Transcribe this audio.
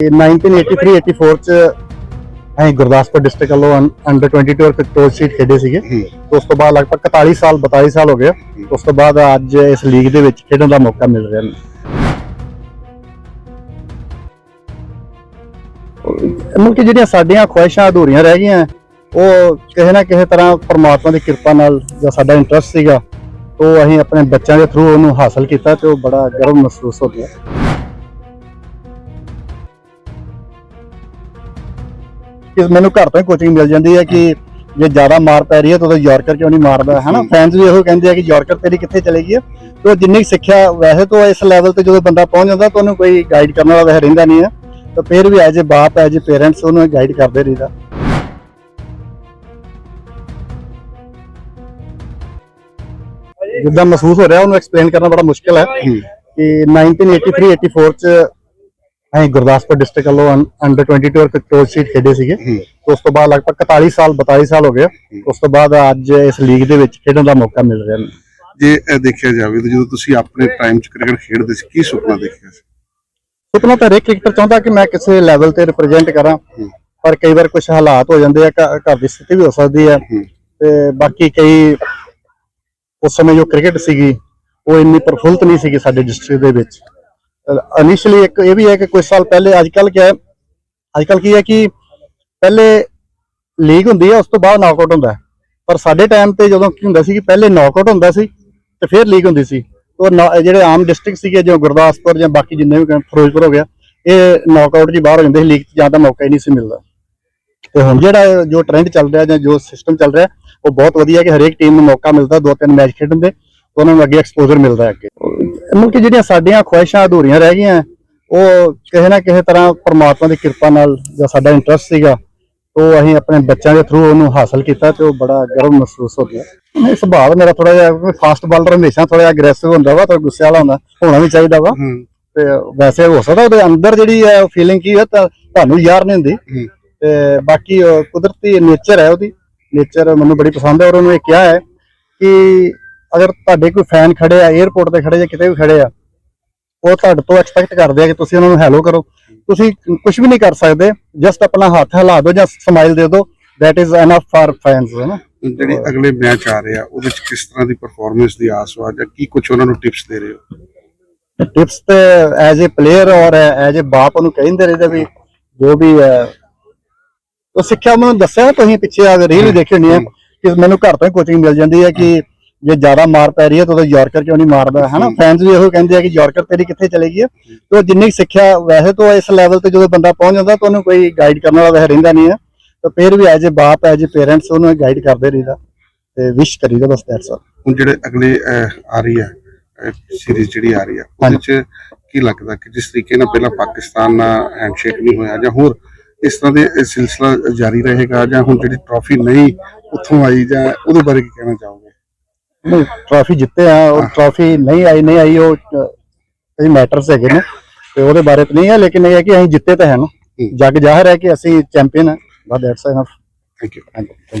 ਤੇ 1983 84 ਚ ਅਸੀਂ ਗੁਰਦਾਸਪੁਰ ਡਿਸਟ੍ਰਿਕਟ ਵੱਲੋਂ ਅੰਡਰ 22 ਔਰ ਟੋਚ ਸ਼ੀਟ ਖੇਡੇ ਸੀਗੇ। ਉਸ ਤੋਂ ਬਾਅਦ ਲਗਭਗ 41 ਸਾਲ 42 ਸਾਲ ਹੋ ਗਏ। ਉਸ ਤੋਂ ਬਾਅਦ ਅੱਜ ਇਸ ਲੀਗ ਦੇ ਵਿੱਚ ਖੇਡਣ ਦਾ ਮੌਕਾ ਮਿਲ ਰਿਹਾ। ਹੈ ਮੁੱਖ ਜਿਹੜੀਆਂ ਸਾਡੀਆਂ ਖੁਆਇਸ਼ਾਂ ਅਧੂਰੀਆਂ ਰਹਿ ਗਈਆਂ ਉਹ ਕਿਸੇ ਨਾ ਕਿਸੇ ਤਰ੍ਹਾਂ ਪਰਮਾਤਮਾ ਦੀ ਕਿਰਪਾ ਨਾਲ ਜੋ ਸਾਡਾ ਇੰਟਰਸਟ ਸੀਗਾ ਉਹ ਅਸੀਂ ਆਪਣੇ ਬੱਚਿਆਂ ਦੇ ਥਰੂ ਉਹਨੂੰ ਹਾਸਲ ਕੀਤਾ ਤੇ ਉਹ ਬੜਾ ਗਰਵ ਮਹਿਸੂਸ ਹੋ ਗਿਆ। ਕਿ ਮੈਨੂੰ ਘਰ ਤੋਂ ਹੀ ਕੋਚਿੰਗ ਮਿਲ ਜਾਂਦੀ ਹੈ ਕਿ ਜੇ ਜ਼ਿਆਦਾ ਮਾਰ ਪੈ ਰਹੀ ਹੈ ਤਾਂ ਉਹ ਯਾਰਕਰ ਕਿਉਂ ਨਹੀਂ ਮਾਰਦਾ ਹਨਾ ਫੈਨਸ ਵੀ ਇਹੋ ਕਹਿੰਦੇ ਆ ਕਿ ਯਾਰਕਰ ਤੇਰੀ ਕਿੱਥੇ ਚਲੇਗੀ ਹੈ? ਤੇ ਜਿੰਨੀ ਸਿੱਖਿਆ ਵੈਸੇ ਤਾਂ ਇਸ ਲੈਵਲ ਤੇ ਜਦੋਂ ਬੰਦਾ ਪਹੁੰਚ ਜਾਂਦਾ ਤਾਂ ਉਹਨੂੰ ਕੋਈ ਗਾਈਡ ਕਰਨ ਵਾਲਾ ਵੈਸੇ ਰਹਿੰਦਾ ਨਹੀਂ ਹੈ। ਤਾਂ ਫਿਰ ਵੀ ਐਜ ਅ ਬਾਪ ਐਜ ਅ ਪੇਰੈਂਟਸ ਉਹਨੂੰ ਗਾਈਡ ਕਰਦੇ ਰਹੀਦਾ। ਜਿੱਦਾਂ ਮਹਿਸੂਸ ਹੋ ਰਿਹਾ ਉਹਨੂੰ ਐਕਸਪਲੇਨ ਕਰਨਾ ਬੜਾ ਮੁਸ਼ਕਿਲ ਹੈ ਹੂੰ ਕਿ 1983 84 ਚ ਅਸੀਂ ਗੁਰਦਾਸਪੁਰ ਡਿਸਟ੍ਰਿਕਟ ਵੱਲੋਂ ਅੰਡਰ 22 ਔਰ ਟੋਚ ਸ਼ੀਟ ਖੇਡੇ ਸੀਗੇ। ਉਸ ਤੋਂ ਬਾਅਦ ਲਗਭਗ 41 ਸਾਲ 42 ਸਾਲ ਹੋ ਗਏ। ਉਸ ਤੋਂ ਬਾਅਦ ਅੱਜ ਇਸ ਲੀਗ ਦੇ ਵਿੱਚ ਖੇਡਣ ਦਾ ਮੌਕਾ ਮਿਲ ਰਿਹਾ। ਹੈ ਜੇ ਇਹ ਦੇਖਿਆ ਜਾਵੇ ਤਾਂ ਜਦੋਂ ਤੁਸੀਂ ਆਪਣੇ ਟਾਈਮ 'ਚ ਕ੍ਰਿਕਟ ਖੇਡਦੇ ਸੀ ਕੀ ਸੁਪਨਾ ਦੇਖਿਆ ਸੀ? ਸੁਪਨਾ ਤਾਂ ਹਰੇਕ ਕ੍ਰਿਕਟਰ ਚਾਹੁੰਦਾ ਕਿ ਮੈਂ ਕਿਸੇ ਲੈਵਲ ਤੇ ਰਿਪਰੈਜ਼ੈਂਟ ਕਰਾਂ। ਪਰ ਕਈ ਵਾਰ ਕੁਝ ਹਾਲਾਤ ਹੋ ਜਾਂਦੇ ਆ ਘਰ ਦੀ ਸਥਿਤੀ ਵੀ ਹੋ ਸਕਦੀ ਹੂੰ। ਤੇ ਬਾਕੀ ਕਈ ਉਸ ਸਮੇਂ ਜੋ ਕ੍ਰਿਕਟ ਸੀਗੀ ਉਹ ਇੰਨੀ ਪ੍ਰਫੁੱਲਤ ਨਹੀਂ ਸੀਗੀ ਸਾਡੇ ਡਿਸਟ੍ਰਿਕਟ ਦੇ ਵਿੱਚ। ਇਨੀਸ਼ੀਅਲੀ ਇੱਕ ਇਹ ਵੀ ਹੈ ਕਿ ਕੁਝ ਸਾਲ ਪਹਿਲੇ ਅੱਜ ਕੱਲ ਕੀ ਹੈ, ਅੱਜ ਕੱਲ ਕੀ ਹੈ ਕਿ ਪਹਿਲੇ ਲੀਗ ਹੁੰਦੀ ਹੈ, ਉਸ ਤੋਂ ਬਾਅਦ ਨੌਕਆਊਟ ਹੁੰਦਾ ਪਰ ਸਾਡੇ ਟਾਈਮ ਤੇ ਜਦੋਂ ਕੀ ਹੁੰਦਾ ਸੀ ਕਿ ਪਹਿਲੇ ਨੌਕਆਊਟ ਹੁੰਦਾ ਸੀ ਤੇ ਫਿਰ ਲੀਗ ਹੁੰਦੀ ਸੀ। ਉਹ ਨੌ- ਜਿਹੜੇ ਆਮ ਡਿਸਟ੍ਰਿਕਟ ਸੀਗੇ, ਜਿਵੇਂ ਗੁਰਦਾਸਪੁਰ ਜਾਂ ਬਾਕੀ ਜਿੰਨੇ ਵੀ ਫਿਰੋਜ਼ਪੁਰ ਹੋ ਗਿਆ, ਇਹ ਨੌਕਆਊਟ ਜੀ ਬਾਹਰ ਹੋ ਜਾਂਦੇ ਸੀ ਲੀਗ 'ਚ ਜਾਣ ਦਾ ਮੌਕਾ ਹੀ ਨਹੀਂ ਸੀ ਮਿਲਦਾ। ਤੇ ਹੁਣ ਜਿਹੜਾ ਜੋ ਟ੍ਰੈਂਡ ਚੱਲ ਰਿਹਾ ਜਾਂ ਜੋ ਸਿਸਟਮ ਚੱਲ ਰਿਹਾ, ਉਹ ਬਹੁਤ ਵਧੀਆ ਕਿ ਹਰੇਕ ਟੀਮ ਨੂੰ ਮੌਕਾ ਮਿਲਦਾ, ਦੋ ਤਿੰਨ ਮੈਚ ਖੇਡਣ ਦੇ, ਉਹਨਾਂ ਨੂੰ ਅੱਗੇ ਐਕਸਪੋਜ਼ਰ ਮਿਲਦਾ ਹੈ ਅੱਗੇ। ਮੁੱਖ ਜਿਹੜੀਆਂ ਸਾਡੀਆਂ ਖੁਆਇਸ਼ਾਂ ਅਧੂਰੀਆਂ ਰਹਿ ਗਈਆਂ ਉਹ ਕਿਸੇ ਨਾ ਕਿਸੇ ਤਰ੍ਹਾਂ ਪਰਮਾਤਮਾ ਦੀ ਕਿਰਪਾ ਨਾਲ ਜੋ ਸਾਡਾ ਇੰਟਰਸਟ ਸੀਗਾ ਉਹ ਅਸੀਂ ਆਪਣੇ ਬੱਚਿਆਂ ਦੇ ਥਰੂ ਉਹਨੂੰ ਹਾਸਲ ਕੀਤਾ ਤੇ ਉਹ ਬੜਾ ਗਰਵ ਮਹਿਸੂਸ ਹੋ ਗਿਆ। ਇਹ ਸੁਭਾਅ ਮੇਰਾ ਥੋੜਾ ਜਿਹਾ ਫਾਸਟ ਬਾਲਰ ਹਮੇਸ਼ਾ ਥੋੜਾ ਜਿਹਾ ਅਗਰੈਸਿਵ ਹੁੰਦਾ ਵਾ ਤੇ ਗੁੱਸੇ ਵਾਲਾ ਹੁੰਦਾ ਹੋਣਾ ਵੀ ਚਾਹੀਦਾ ਵਾ। ਤੇ ਵੈਸੇ ਹੋ ਸਕਦਾ ਉਹਦੇ ਅੰਦਰ ਜਿਹੜੀ ਹੈ ਫੀਲਿੰਗ ਕੀ ਹੈ ਤੁਹਾਨੂੰ ਯਾਰ ਨਹੀਂ ਹੁੰਦੀ। ਤੇ ਬਾਕੀ ਉਹ ਕੁਦਰਤੀ ਨੇਚਰ ਹੈ ਉਹਦੀ। ਨੇਚਰ ਮੈਨੂੰ ਬੜੀ ਪਸੰਦ ਹੈ ਔਰ ਉਹਨੂੰ ਇਹ ਕਿਹਾ ਹੈ ਕਿ ਅਗਰ ਤੁਹਾਡੇ ਕੋਈ ਫੈਨ ਖੜੇ ਆ 에어ਪੋਰਟ ਤੇ ਖੜੇ ਜਾਂ ਕਿਤੇ ਵੀ ਖੜੇ ਆ ਉਹ ਤੁਹਾਡੇ ਤੋਂ ਐਕਸਪੈਕਟ ਕਰਦੇ ਆ ਕਿ ਤੁਸੀਂ ਉਹਨਾਂ ਨੂੰ ਹੈਲੋ ਕਰੋ। ਤੁਸੀਂ ਕੁਝ ਵੀ ਨਹੀਂ ਕਰ ਸਕਦੇ ਜਸਟ ਆਪਣਾ ਹੱਥ ਹਿਲਾ ਦਿਓ ਜਾਂ ਸਮਾਈਲ ਦੇ ਦਿਓ। That is enough for fans ਹੈ ਨਾ? ਜਿਹੜੀ ਅਗਲੇ ਮੈਚ ਆ ਰਹੇ ਆ ਉਹਦੇ 'ਚ ਕਿਸ ਤਰ੍ਹਾਂ ਦੀ ਪਰਫਾਰਮੈਂਸ ਦੀ ਆਸ ਵਾ ਜਾਂ ਕੀ ਕੁਝ ਉਹਨਾਂ ਨੂੰ ਟਿਪਸ ਦੇ ਰਹੇ ਹੋ? ਟਿਪਸ ਤੇ ਐਜ਼ ਅ ਪਲੇਅਰ ਔਰ ਐਜ਼ ਅ ਬਾਪ ਉਹਨੂੰ ਕਹਿੰਦੇ ਰਹਿੰਦੇ ਵੀ ਜੋ ਵੀ ਹੈ ਉਹ ਸਿੱਖਿਆ ਮੈਨੂੰ ਦੱਸਿਆ ਤੁਸੀਂ ਪਿੱਛੇ ਆ ਰੀਲ ਵੀ ਦੇਖੀ ਹੋਣੀ ਹੈ ਕਿ ਮੈਨੂੰ ਘਰ ਤੋਂ ਹੀ ਕੋਚਿੰਗ ਮਿਲ ਜਾਂਦੀ ਹੈ ਕਿ ਜੇ ਜ਼ਿਆਦਾ ਮਾਰ ਪੈ ਰਹੀ ਹੈ ਤਾਂ ਉਹ ਯਾਰਕਰ ਕਿਉਂ ਨਹੀਂ ਮਾਰਦਾ ਹਨਾ ਫੈਨਸ ਵੀ ਇਹੋ ਕਹਿੰਦੇ ਆ ਕਿ ਯਾਰਕਰ ਤੇਰੀ ਕਿੱਥੇ ਚਲੇਗੀ ਹੈ? ਤੇ ਉਹ ਜਿੰਨੀ ਸਿੱਖਿਆ ਵੈਸੇ ਤਾਂ ਇਸ ਲੈਵਲ ਤੇ ਜਦੋਂ ਬੰਦਾ ਪਹੁੰਚ ਜਾਂਦਾ ਤਾਂ ਉਹਨੂੰ ਕੋਈ ਗਾਈਡ ਕਰਨ ਵਾਲਾ ਵੈਸੇ ਰਹਿੰਦਾ ਨਹੀਂ ਹੈ। ਤਾਂ ਫਿਰ ਵੀ ਐਜ਼ ਅ ਬਾਪ ਐਜ਼ ਅ ਪੇਰੈਂਟਸ ਉਹਨੂੰ ਗਾਈਡ ਕਰਦੇ ਰਹੀਦਾ ਤੇ ਵਿਸ਼ ਕਰੀਦਾ ਬਸ ਦੈਟਸ ਆਲ ਹੁਣ ਜਿਹੜੇ ਅਗਲੇ ਆ ਰਹੀ ਆ ਸੀਰੀਜ਼ ਜਿਹੜੀ ਆ ਰਹੀ ਆ ਉਹਦੇ 'ਚ ਕੀ ਲੱਗਦਾ ਕਿ ਜਿਸ ਤਰੀਕੇ ਨਾਲ ਪਹਿਲਾਂ ਪਾਕਿਸਤਾਨ ਨਾਲ ਹੈਂਡਸ਼ੇਕ ਨਹੀਂ ਹੋਇਆ ਜਾਂ ਹੋਰ ਇਸ ਤਰ੍ਹਾਂ ਦੇ ਸਿਲਸਿਲਾ ਜਾਰੀ ਰਹੇਗਾ ਜਾਂ ਹੁਣ ਜਿਹੜੀ ਟਰਾਫੀ ਨਹੀਂ ਉੱਥੋਂ ਆਈ ਜਾਂ ਉਹਦੇ ਬਾਰੇ ਕੀ ਕਹਿਣਾ ਚਾਹੋਗੇ? ਨਹੀਂ ਟਰਾਫੀ ਜਿੱਤੇ ਆ ਉਹ ਟਰਾਫੀ ਨਹੀਂ ਆਈ ਨਹੀਂ ਆਈ ਉਹ ਕਈ ਮੈਟਰਸ ਹੈਗੇ ਨੇ। ਤੇ ਉਹਦੇ ਬਾਰੇ ਤਾਂ ਨਹੀਂ ਹੈ ਲੇਕਿਨ ਇਹ ਹੈ ਕਿ ਅਸੀਂ ਜਿੱਤੇ ਤਾਂ ਹੈ ਨਾ। ਜੱਗ ਜ਼ਾਹਰ ਹੈ ਕਿ ਅਸੀਂ ਚੈਂਪੀਅਨ ਹਾਂ। ਬਸ that's enough thank you thank you